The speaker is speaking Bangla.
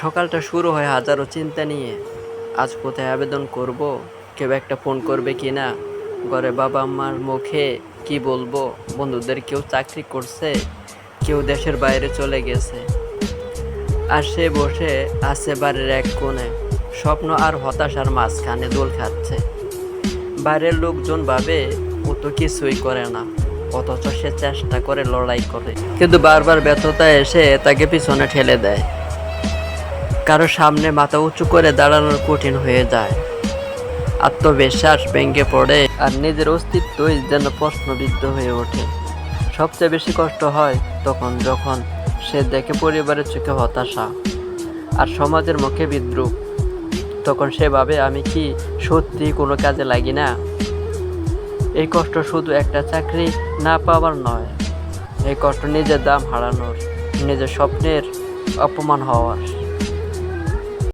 সকালটা শুরু হয় হাজারো চিন্তা নিয়ে। আজ কোথায় আবেদন করব? কেউ একটা ফোন করবে কি না ঘরে বাবা মার মুখে কি বলব? বন্ধুদের কেউ চাকরি করছে? কেউ দেশের বাইরে চলে গেছে। আর সে বসে আছে বাড়ির এক কোণে। স্বপ্ন আর হতাশার মাঝখানে দোল খাচ্ছে। বাইরের লোকজন ভাবে, ও তো কিছুই করে না। অথচ সে চেষ্টা করে, লড়াই করে। কিন্তু বারবার ব্যর্থতা এসে তাকে পিছনে ঠেলে দেয়। কারও সামনে মাথা উঁচু করে দাঁড়ানো কঠিন হয়ে যায়। আত্মবিশ্বাস ভেঙে পড়ে আর নিজের অস্তিত্বই যেন প্রশ্নবিদ্ধ হয়ে ওঠে। সবচেয়ে বেশি কষ্ট হয় তখন যখন সে দেখে পরিবারের চোখে হতাশা আর সমাজের মুখে বিদ্রুপ। তখন সে ভাবে, আমি কি সত্যি কোনো কাজে লাগি না? এই কষ্ট শুধু একটা চাকরি না পাওয়ার নয়, এই কষ্ট নিজের দাম হারানোর, নিজের স্বপ্নের অপমান হওয়ার।